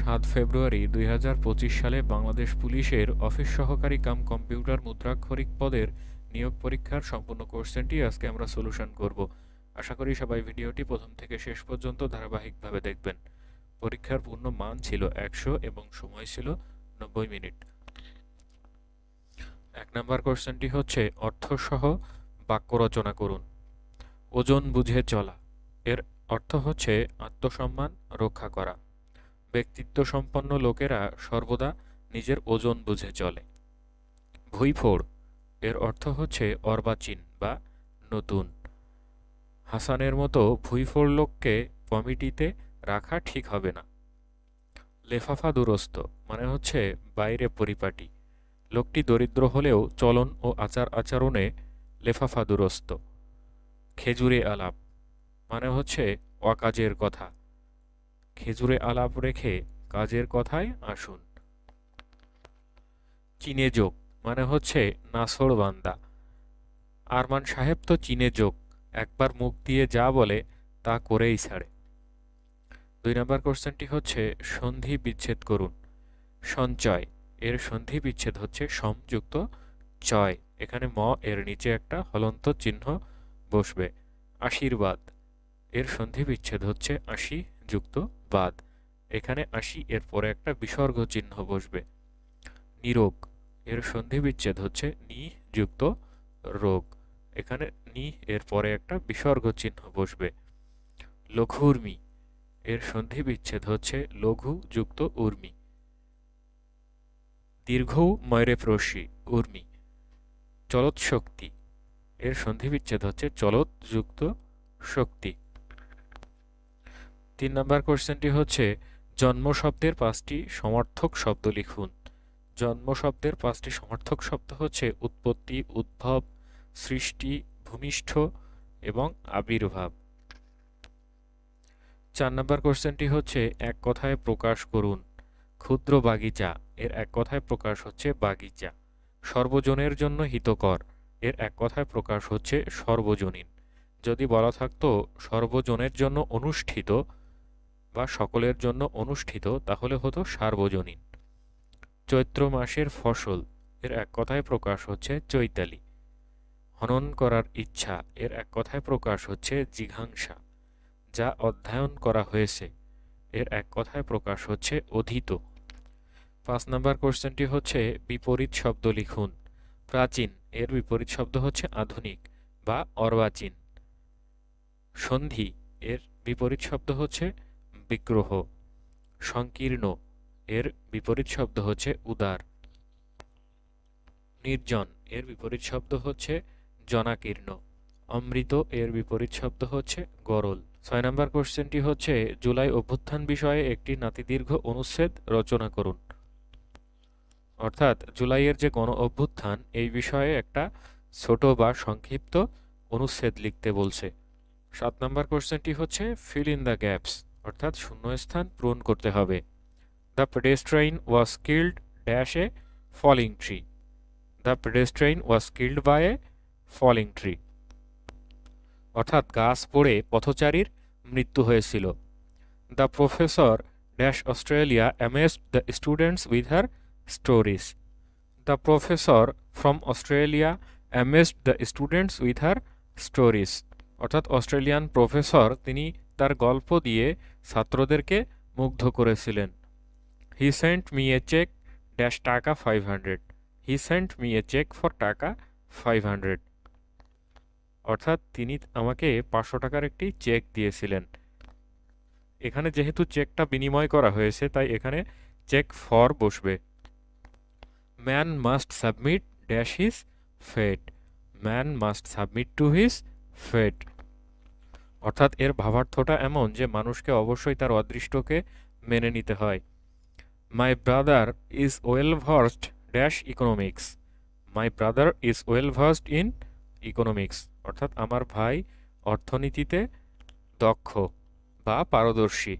সাত ফেব্রুয়ারি দুই হাজার পঁচিশ সালে বাংলাদেশ পুলিশের অফিস সহকারী কাম কম্পিউটার মুদ্রাক্ষরিক পদের নিয়োগ পরীক্ষার সম্পূর্ণ কোশ্চেনটি আজকে আমরা সলিউশন করব। আশা করি সবাই ভিডিওটি প্রথম থেকে শেষ পর্যন্ত ধারাবাহিকভাবে দেখবেন। পরীক্ষার পূর্ণ মান ছিল একশো এবং সময় ছিল নব্বই মিনিট। এক নম্বর কোশ্চেনটি হচ্ছে অর্থসহ বাক্য রচনা করুন। ওজন বুঝে চলা। এর অর্থ হচ্ছে আত্মসম্মান রক্ষা করা। ব্যক্তিত্ব সম্পন্ন লোকেরা সর্বদা নিজের ওজন বুঝে চলে। ভুইফোড়, এর অর্থ হচ্ছে অর্বাচীন বা নতুন। হাসানের মতো ভুইফোড় লোককে কমিটিতে রাখা ঠিক হবে না। লেফাফা দুরস্ত মানে হচ্ছে বাইরে পরিপাটি। লোকটি দরিদ্র হলেও চলন ও আচার আচরণে লেফাফা দুরস্ত। খেজুরে আলাপ মানে হচ্ছে অকাজের কথা। খেজুরে আলাপ রেখে কাজের কথায় আসুন। চীনে যোগ মানে হচ্ছে নাসড় বান্দা। আরমান সাহেব তো চীনে যোগ, একবার মুখ দিয়ে যা বলে তা করেই ছাড়ে। দুই নম্বর কোশ্চেনটি হচ্ছে, সন্ধি বিচ্ছেদ করুন। সঞ্চয়, এর সন্ধি বিচ্ছেদ হচ্ছে সমযুক্ত চয়। এখানে ম এর নিচে একটা হলন্ত চিহ্ন বসবে। আশীর্বাদ, এর সন্ধি বিচ্ছেদ হচ্ছে আশি যুক্ত বাদ। এখানে আসি এর পরে একটা বিসর্গ চিহ্ন বসবে। নিরোগ। এর সন্ধি বিচ্ছেদ হচ্ছে নি যুক্ত রোগ। এখানে নি এর পরে একটা বিসর্গ চিহ্ন বসবে। লঘুর্মি। এর সন্ধি বিচ্ছেদ হচ্ছে লঘু যুক্ত উর্মি। দীর্ঘ ময়রে প্রসি উর্মি। চলত শক্তি এর সন্ধি বিচ্ছেদ হচ্ছে চলত যুক্ত শক্তি। তিন নম্বর কোশ্চেনটি হচ্ছে, জন্ম শব্দের পাঁচটি সমর্থক শব্দ লিখুন। জন্ম শব্দের পাঁচটি সমর্থক শব্দ হচ্ছে উৎপত্তি, উদ্ভব, সৃষ্টি, ভূমিষ্ঠ এবং আবির্ভাব। চার নম্বর কোশ্চেনটি হচ্ছে, এক কথায় প্রকাশ করুন। ক্ষুদ্র বাগিচা, এর এক কথায় প্রকাশ হচ্ছে বাগিচা। সর্বজনের জন্য হিতকর, এর এক কথায় প্রকাশ হচ্ছে সর্বজনীন। যদি বলা থাকতো, সর্বজনের জন্য অনুষ্ঠিত বা সকলের জন্য অনুষ্ঠিত, তাহলে হতো সার্বজনীন। চৈত্র মাসের ফসল, এর এক কথায় প্রকাশ হচ্ছে চৈতালি। হনন করার ইচ্ছা, এর এক কথায় প্রকাশ হচ্ছে জিঘাংসা, যা অধ্যয়ন করা হয়েছে, এর এক কথায় প্রকাশ হচ্ছে অধীত। পাঁচ নম্বর কোশ্চেনটি হচ্ছে, বিপরীত শব্দ লিখুন। প্রাচীন, এর বিপরীত শব্দ হচ্ছে আধুনিক বা অর্বাচীন। সন্ধি, এর বিপরীত শব্দ হচ্ছে বিগ্রহ, সংকীর্ণ। এর বিপরীত শব্দ হচ্ছে উদার। নির্জন, এর বিপরীত শব্দ হচ্ছে জনাকীর্ণ। অমৃত, এর বিপরীত শব্দ হচ্ছে গরল। ছয় নম্বর কোশ্চেনটি হচ্ছে, জুলাই অভ্যুত্থান বিষয়ে একটি নাতিদীর্ঘ অনুচ্ছেদ রচনা করুন। অর্থাৎ, জুলাইয়ের যে গণ অভ্যুত্থান, এই বিষয়ে একটা ছোট বা সংক্ষিপ্ত অনুচ্ছেদ লিখতে বলছে। সাত নম্বর কোশ্চেনটি হচ্ছে ফিল ইন দ্য গ্যাপস অর্থাৎ শূন্যস্থান পূরণ করতে হবে। The pedestrian was killed dash a falling tree the pedestrian was killed by a falling tree অর্থাৎ গাছ পড়ে পথচারীর মৃত্যু হয়েছিল। The professor dash Australia amazed the students with her stories the professor from Australia amazed the students with her stories অর্থাৎ Australian professor তিনি তার গল্প দিয়ে ছাত্রদেরকে মুগ্ধ করেছিলেন। He sent me a cheque dash taka five hundred. He sent me a cheque for taka five hundred. অর্থাৎ তিনি আমাকে পাঁচশো টাকার একটি চেক দিয়েছিলেন। এখানে যেহেতু চেকটা বিনিময় করা হয়েছে, তাই এখানে চেক ফর বসবে। Man must submit dash his fate. Man must submit to his fate. অর্থাৎ এর ভাবার্থটা এমন যে মানুষকে অবশ্যই তার অদৃষ্টকে মেনে নিতে হয়। My brother is well versed dash economics my brother is well versed in economics অর্থাৎ আমার ভাই অর্থনীতিতে দক্ষ বা পারদর্শী।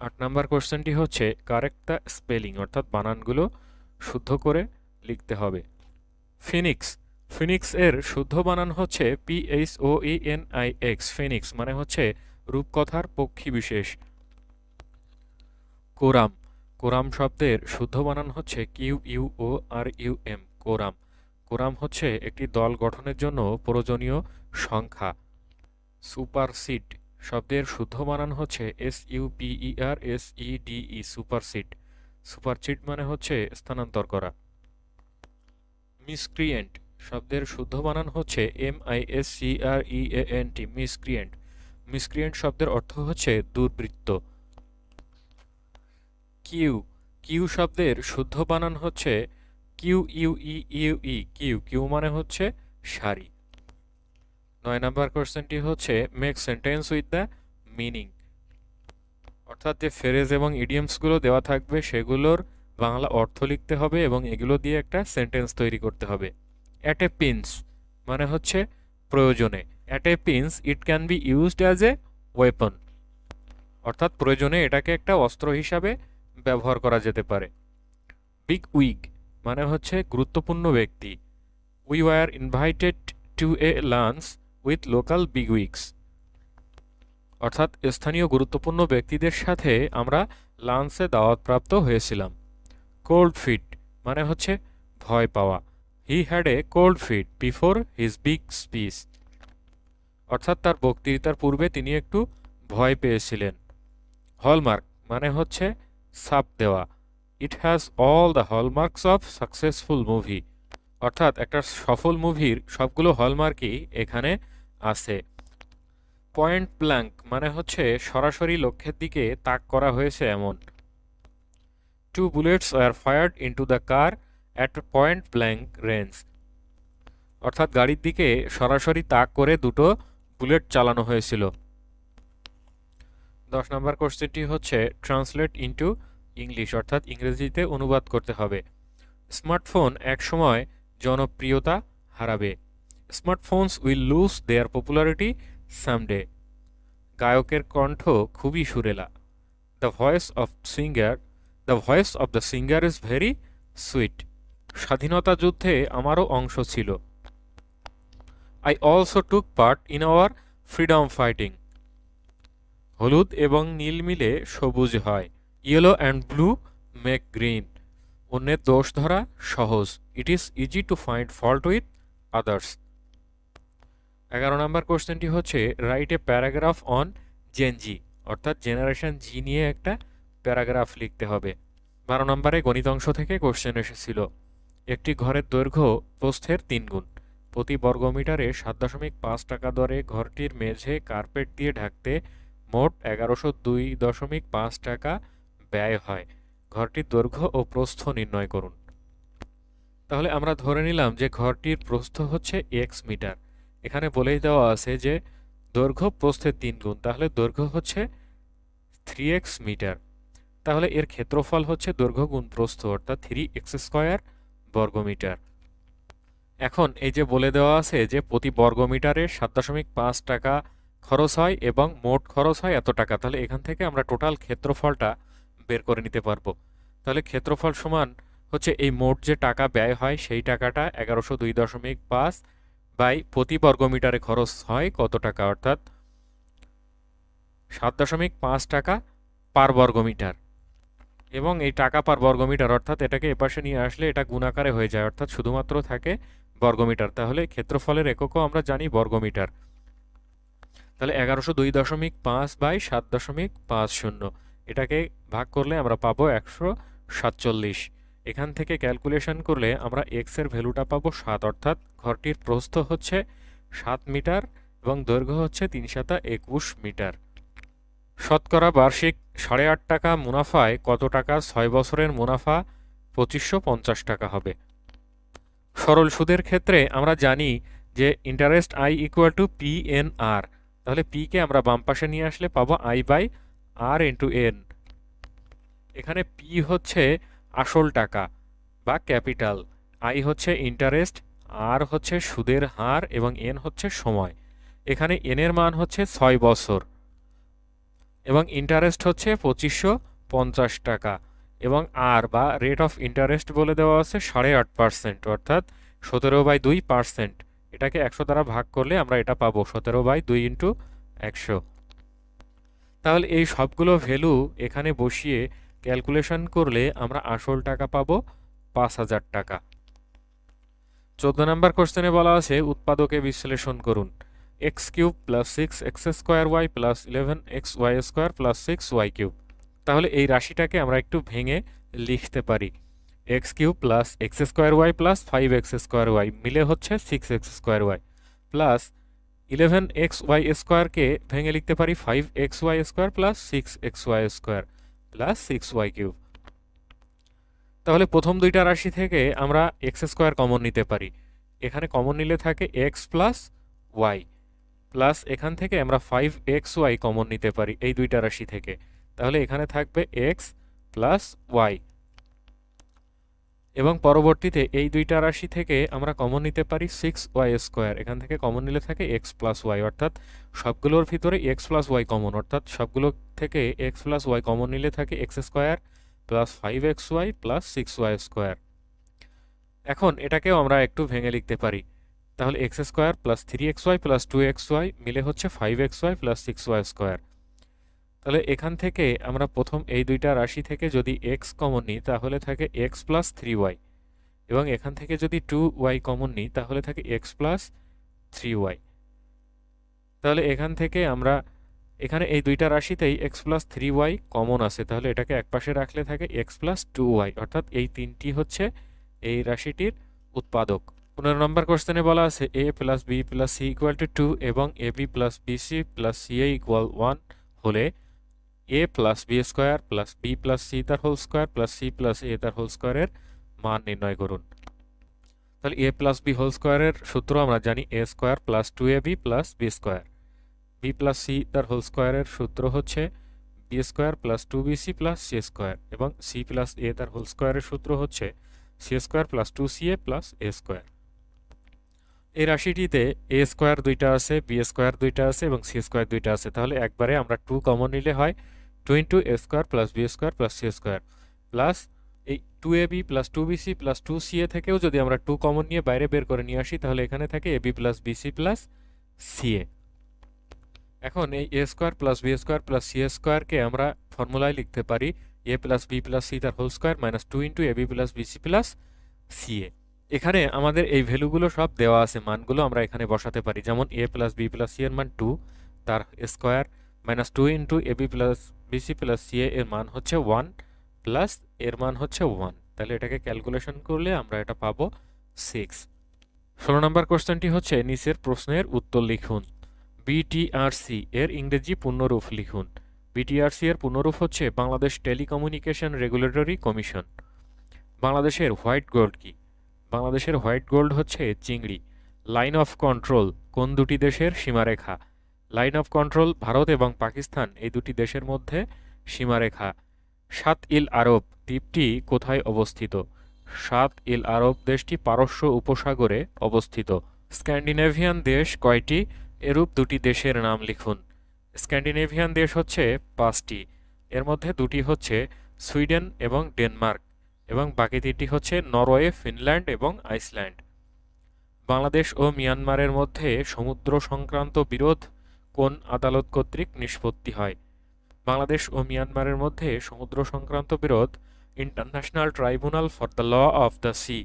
আট নাম্বার কোশ্চেনটি হচ্ছে কারেক্ট দ্য স্পেলিং, অর্থাৎ বানানগুলো শুদ্ধ করে লিখতে হবে। ফিনিক্স ফিনিক্স এর শুদ্ধ বানান হচ্ছে P H O E N I X phoenix মানে হচ্ছে রূপকথার পক্ষী বিশেষ। কোরাম কোরাম শব্দের শুদ্ধ বানান হচ্ছে Q U O R U M quorum. Quorum হচ্ছে একটি দল গঠনের জন্য প্রয়োজনীয় সংখ্যা। সুপারসিড শব্দের শুদ্ধ বানান হচ্ছে S U P E R S E D E supersede. Supersede মানে হচ্ছে স্থানান্তর করা। মিসক্রিয়েন্ট শব্দের শুদ্ধ বানান হচ্ছে M I S C R E N T miscreant miscreant শব্দের অর্থ হচ্ছে দুর্বৃত্ত। কিউ কিউ শব্দের শুদ্ধ বানান হচ্ছে Q U E U E queue queue মানে হচ্ছে সারি। নয় নাম্বার কোশ্চেনটি হচ্ছে make sentence with the meaning অর্থাৎ যে ফ্রেজ এবং ইডিয়মসগুলো দেওয়া থাকবে, সেগুলোর বাংলা অর্থ লিখতে হবে এবং এগুলো দিয়ে একটা সেন্টেন্স তৈরি করতে হবে। অ্যাট এ পিন্স মানে হচ্ছে প্রয়োজনে। At a pinch it can be used as a weapon অর্থাৎ প্রয়োজনে এটাকে একটা অস্ত্র হিসাবে ব্যবহার করা যেতে পারে। বিগ উইগ মানে হচ্ছে গুরুত্বপূর্ণ ব্যক্তি। We were invited to a lunch with local bigwigs অর্থাৎ স্থানীয় গুরুত্বপূর্ণ ব্যক্তিদের সাথে আমরা লাঞ্চে দাওয়াতপ্রাপ্ত হয়েছিলাম। কোল্ড ফিট মানে হচ্ছে ভয় পাওয়া। He had a cold feet before his big speech অর্থাৎ তার বক্তৃতার পূর্বে তিনি একটু ভয় পেয়েছিলেন। হলমার্ক মানে হচ্ছে ছাপ দেওয়া। It has all the hallmarks of successful movie অর্থাৎ একটা সফল মুভির সবগুলো হলমার্কই এখানে আছে। পয়েন্ট ব্ল্যাঙ্ক মানে হচ্ছে সরাসরি লক্ষ্যের দিকে তাক করা হয়েছে এমন। Two bullets are fired into the car at point blank range অর্থাৎ গাড়ির দিকে সরাসরি তাক করে দুটো বুলেট চালানো হয়েছিল। দশ নম্বর কোশ্চেনটি হচ্ছে ট্রান্সলেট ইন্টু ইংলিশ অর্থাৎ ইংরেজিতে অনুবাদ করতে হবে। স্মার্টফোন একসময় জনপ্রিয়তা হারাবে। Smartphones will lose their popularity someday. গায়কের কণ্ঠ খুবই সুরেলা। The voice of singer, the voice of the singer is very sweet. স্বাধীনতা যুদ্ধে আমারও অংশ ছিল। I also took part in our freedom fighting হলুদ এবং নীল মিলে সবুজ হয়। Yellow and blue make green অন্যের দোষ ধরা সহজ। It is easy to find fault with others এগারো নম্বর কোশ্চেনটি হচ্ছে write a paragraph on Gen Z অর্থাৎ জেনারেশন জি নিয়ে একটা প্যারাগ্রাফ লিখতে হবে। বারো নম্বরে গণিত অংশ থেকে কোশ্চেন এসেছিল। একটি ঘরের দৈর্ঘ্য প্রস্থের তিন গুণ। প্রতি বর্গমিটারে সাত দশমিক পাঁচ টাকা দরে ঘরটির মেঝে কার্পেট দিয়ে ঢাকতে মোট এগারোশো দুই দশমিক পাঁচ টাকা ব্যয় হয়। ঘরটির দৈর্ঘ্য ও প্রস্থ নির্ণয় করুন। তাহলে আমরা ধরে নিলাম যে ঘরটির প্রস্থ হচ্ছে এক্স মিটার। এখানে বলেই দেওয়া আছে যে দৈর্ঘ্য প্রস্থের তিন গুণ, তাহলে দৈর্ঘ্য হচ্ছে থ্রি এক্স মিটার। তাহলে এর ক্ষেত্রফল হচ্ছে দৈর্ঘ্য গুণ প্রস্থ, অর্থাৎ থ্রি এক্স স্কোয়ার বর্গমিটার। এখন এই যে বলে দেওয়া আছে যে প্রতি বর্গমিটারে সাত দশমিক পাঁচ টাকা খরচ হয় এবং মোট খরচ হয় এত টাকা, তাহলে এখান থেকে আমরা টোটাল ক্ষেত্রফলটা বের করে নিতে পারব। তাহলে ক্ষেত্রফল সমান হচ্ছে এই মোট যে টাকা ব্যয় হয় সেই টাকাটা এগারোশো দুই দশমিক পাঁচ বাই প্রতি বর্গমিটারে খরচ হয় কত টাকা? অর্থাৎ সাত দশমিক পাঁচ টাকা পার বর্গমিটার। এবং এই টাকা পার বর্গমিটার, অর্থাৎ এটাকে এপাশে নিয়ে আসলে এটা গুণাকারে হয়ে যায়, অর্থাৎ শুধুমাত্র থাকে বর্গমিটার। তাহলে ক্ষেত্রফলের এককও আমরা জানি বর্গমিটার। তাহলে এগারোশো দুই দশমিক পাঁচ বাই সাত দশমিক পাঁচ শূন্য, এটাকে ভাগ করলে আমরা পাবো একশো সাতচল্লিশ। এখান থেকে ক্যালকুলেশন করলে আমরা এক্সের ভ্যালুটা পাবো সাত, অর্থাৎ ঘরটির প্রস্থ হচ্ছে সাত মিটার এবং দৈর্ঘ্য হচ্ছে তিন সাতা একুশ মিটার। শতকরা বার্ষিক সাড়ে আট টাকা মুনাফায় কত টাকা ছয় বছরের মুনাফা? পঁচিশশো পঞ্চাশ টাকা হবে। সরল সুদের ক্ষেত্রে আমরা জানি যে interest I equal to P N R তাহলে পি কে আমরা বাম পাশে নিয়ে আসলে পাবো I by R into N এখানে পি হচ্ছে আসল টাকা বা ক্যাপিটাল। আই হচ্ছে ইন্টারেস্ট আর হচ্ছে সুদের হার এবং এন হচ্ছে সময়। এখানে এনের মান হচ্ছে ছয় বছর। এবং ইন্টারেস্ট হচ্ছে পঁচিশশো পঞ্চাশ টাকা এবং আর বা রেট অফ ইন্টারেস্ট বলে দেওয়া আছে সাড়ে আট পার্সেন্ট অর্থাৎ সতেরো বাই দুই পার্সেন্ট এটাকে একশো দ্বারা ভাগ করলে আমরা এটা পাবো সতেরো বাই দুই ইন্টু একশো। তাহলে এই সবগুলো ভ্যালু এখানে বসিয়ে ক্যালকুলেশন করলে আমরা আসল টাকা পাবো পাঁচ হাজার টাকা। চোদ্দ নম্বর কোশ্চেনে বলা আছে, উৎপাদকে বিশ্লেষণ করুন। X cube plus six x square y plus eleven x y square plus six y cube তাহলে এই রাশিটাকে আমরা একটু ভেঙে লিখতে পারি। X cube plus x square y plus five x square y মিলে হচ্ছে six x square y plus eleven x y স্কোয়ারকে ভেঙে লিখতে পারি five x y square plus six x y square plus six y cube তাহলে প্রথম দুইটা রাশি থেকে আমরা এক্স স্কোয়ার কমন নিতে পারি। এখানে কমন নিলে থাকে এক্স প্লাস ওয়াই প্লাস এখান থেকে আমরা ফাইভ এক্স ওয়াই কমন নিতে পারি এই দুইটা রাশি থেকে। তাহলে এখানে থাকবে এক্স প্লাস ওয়াই এবং পরবর্তীতে এই দুইটা রাশি থেকে আমরা কমন নিতে পারি সিক্স ওয়াই স্কোয়ার এখান থেকে কমন নিলে থাকে এক্স প্লাস ওয়াই অর্থাৎ সবগুলোর ভিতরে এক্স প্লাস ওয়াই কমন অর্থাৎ সবগুলো থেকে এক্স প্লাস ওয়াই কমন নিলে থাকে x square plus five x y plus six y square এখন এটাকেও আমরা একটু ভেঙে লিখতে পারি। তাহলে x square plus three x y plus two x y মিলে হচ্ছে five x y plus six y square. তাহলে এখান থেকে আমরা প্রথম এই দুইটা রাশি থেকে যদি এক্স কমন নিই, তাহলে থাকে এক্স প্লাস থ্রি ওয়াই এবং এখান থেকে যদি টু ওয়াই কমন নিই, তাহলে থাকে এক্স প্লাস থ্রি ওয়াই তাহলে এখান থেকে আমরা, এখানে এই দুইটা রাশিতেই x plus three y common আছে। তাহলে এটাকে একপাশে রাখলে থাকে এক্স প্লাস টু ওয়াই অর্থাৎ এই তিনটি হচ্ছে এই রাশিটির উৎপাদক। পনেরো নম্বর কোশ্চেনে বলা আছে a plus b plus c equal to two এবং a b plus b c plus c a equal one হলে a plus b square plus b plus c তার whole square plus c plus a তার whole স্কোয়ারের মান নির্ণয় করুন। তাহলে এ plus B whole স্কোয়ারের সূত্র আমরা জানি a square plus two a b plus b square b plus c তার হোল স্কোয়ারের সূত্র হচ্ছে b square plus two b c plus c square এবং সি প্লাস এ তার হোল স্কোয়ারের সূত্র হচ্ছে c square plus two c a plus a square এই রাশিটিতে এ স্কোয়ার দুইটা আছে বি স্কোয়ার দুইটা আছে এবং সি স্কোয়ার দুইটা আছে। তাহলে একবারে আমরা টু কমন নিলে হয় two into a square plus b square plus c square plus এই two a b plus two b c plus two c a থেকেও যদি আমরা টু কমন নিয়ে বাইরে বের করে নিয়ে আসি, তাহলে এখানে থাকে a b plus b c plus c a এখন এই a square plus b square plus c স্কোয়ারকে আমরা ফর্মুলায় লিখতে পারি a plus b plus c তার whole square minus two into a b plus b c plus c a এখানে আমাদের এই ভ্যালুগুলো সব দেওয়া আছে, মানগুলো আমরা এখানে বসাতে পারি। যেমন a plus b plus c এর মান টু তার square minus two into a b plus b c plus c এর মান হচ্ছে ওয়ান প্লাস এর মান হচ্ছে ওয়ান তাহলে এটাকে ক্যালকুলেশন করলে আমরা এটা পাবো সিক্স ষোলো নম্বর কোশ্চেনটি হচ্ছে নিচের প্রশ্নের উত্তর লিখুন। বিটিআরসি এর ইংরেজি পূর্ণরূপ লিখুন। বিটিআরসি এর পূর্ণরূপ হচ্ছে বাংলাদেশ টেলিকমিউনিকেশন রেগুলেটরি কমিশন। বাংলাদেশের হোয়াইট গোল্ড কি? বাংলাদেশের হোয়াইট গোল্ড হচ্ছে চিংড়ি। লাইন অফ কন্ট্রোল কোন দুটি দেশের সীমারেখা? লাইন অফ কন্ট্রোল ভারত এবং পাকিস্তান এই দুটি দেশের মধ্যে সীমারেখা। সাত ইল আরব দ্বীপটি কোথায় অবস্থিত? সাত ইল আরব দেশটি পারস্য উপসাগরে অবস্থিত। স্ক্যান্ডিনেভিয়ান দেশ কয়টি? এরূপ দুটি দেশের নাম লিখুন। স্ক্যান্ডিনেভিয়ান দেশ হচ্ছে পাঁচটি। এর মধ্যে দুটি হচ্ছে সুইডেন এবং ডেনমার্ক। এবং বাকি তিনটি হচ্ছে নরওয়ে, ফিনল্যান্ড এবং আইসল্যান্ড। বাংলাদেশ ও মিয়ানমারের মধ্যে সমুদ্র সংক্রান্ত বিরোধ কোন আদালত কর্তৃক নিষ্পত্তি হয়? বাংলাদেশ ও মিয়ানমারের মধ্যে সমুদ্র সংক্রান্ত বিরোধ international tribunal for the law of the sea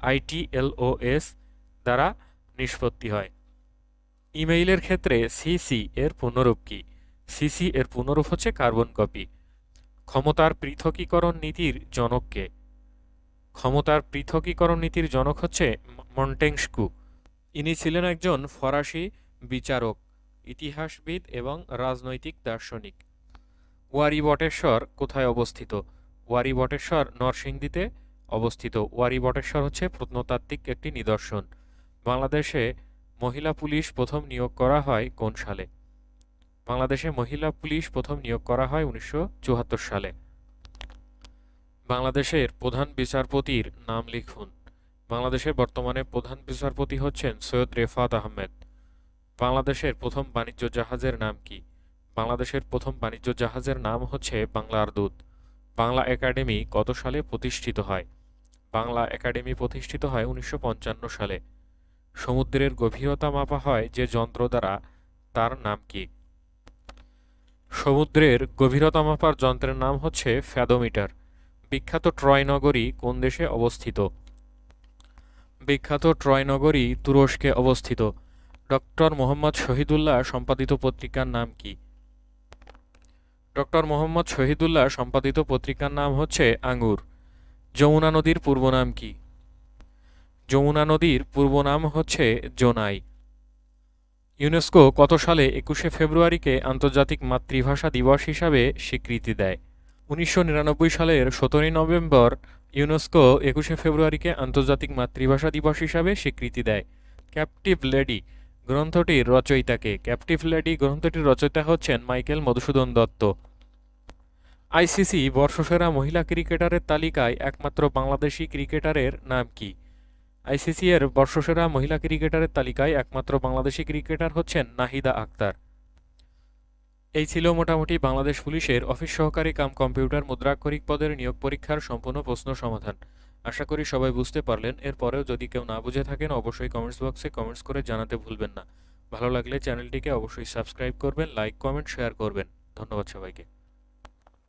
ITLOS দ্বারা নিষ্পত্তি হয়। ইমেইলের ক্ষেত্রে সিসি এর পুনরূপ কি? সিসি এর পুনরূপ হচ্ছে কার্বন কপি। ক্ষমতার পৃথকীকরণ নীতির জনককে ক্ষমতার পৃথকীকরণ নীতির জনক হচ্ছে মন্টেংস্কু ইনি ছিলেন একজন ফরাসি বিচারক, ইতিহাসবিদ এবং রাজনৈতিক দার্শনিক। ওয়ারি বটেশ্বর কোথায় অবস্থিত? ওয়ারি বটেশ্বর নরসিংদীতে অবস্থিত। ওয়ারি বটেশ্বর হচ্ছে প্রত্নতাত্ত্বিক একটি নিদর্শন। বাংলাদেশে মহিলা পুলিশ প্রথম নিয়োগ করা হয় কোন সালে? বাংলাদেশে মহিলা পুলিশ প্রথম নিয়োগ করা হয় উনিশশো চুয়াত্তর সালে। বাংলাদেশের প্রধান বিচারপতির নাম লিখুন। বাংলাদেশের বর্তমানে প্রধান বিচারপতি হচ্ছেন সৈয়দ রেফাত আহমেদ। বাংলাদেশের প্রথম বাণিজ্য জাহাজের নাম কি? বাংলাদেশের প্রথম বাণিজ্য জাহাজের নাম হচ্ছে বাংলার দূত বাংলা একাডেমি কত সালে প্রতিষ্ঠিত হয়? বাংলা একাডেমি প্রতিষ্ঠিত হয় উনিশশো পঞ্চান্ন সালে। সমুদ্রের গভীরতা মাপা হয় যে যন্ত্র দ্বারা, তার নাম কি? সমুদ্রের গভীরতা মাপার যন্ত্রের নাম হচ্ছে ফ্যাদোমিটার। বিখ্যাত ট্রয় নগরী কোন দেশে অবস্থিত? বিখ্যাত ট্রয় নগরী তুরস্কে অবস্থিত। ডক্টর মোহাম্মদ শহীদুল্লাহ সম্পাদিত পত্রিকার নাম কি? ডক্টর মোহাম্মদ শহীদুল্লাহ সম্পাদিত পত্রিকার নাম হচ্ছে আঙ্গুর। যমুনা নদীর পূর্ব নাম কি? যমুনা নদীর পূর্ব নাম হচ্ছে জোনাই। ইউনেস্কো কত সালে একুশে ফেব্রুয়ারিকে আন্তর্জাতিক মাতৃভাষা দিবস হিসাবে স্বীকৃতি দেয়? উনিশশো নিরানব্বই সালের সতেরোই নভেম্বর ইউনেস্কো একুশে ফেব্রুয়ারিকে আন্তর্জাতিক মাতৃভাষা দিবস হিসাবে স্বীকৃতি দেয়। ক্যাপটিভ লেডি গ্রন্থটির রচয়িতাকে। ক্যাপটিভ লেডি গ্রন্থটির রচয়িতা হচ্ছেন মাইকেল মধুসূদন দত্ত। আইসিসি বর্ষসেরা মহিলা ক্রিকেটারের তালিকায় একমাত্র বাংলাদেশি ক্রিকেটারের নাম কি? আইসিসি এর বর্ষসেরা মহিলা ক্রিকেটারের তালিকায় একমাত্র বাংলাদেশি ক্রিকেটার হচ্ছেন নাহিদা আক্তার। এই ছিল মোটামুটি বাংলাদেশ পুলিশের অফিস সহকারী কাম কম্পিউটার মুদ্রাক্ষরিক পদের নিয়োগ পরীক্ষার সম্পূর্ণ প্রশ্ন সমাধান। আশা করি সবাই বুঝতে পারলেন। এরপরেও যদি কেউ না বুঝে থাকেন, অবশ্যই কমেন্টস বক্সে কমেন্টস করে জানাতে ভুলবেন না। ভালো লাগলে চ্যানেলটিকে অবশ্যই সাবস্ক্রাইব করবেন লাইক কমেন্ট শেয়ার করবেন। ধন্যবাদ সবাইকে।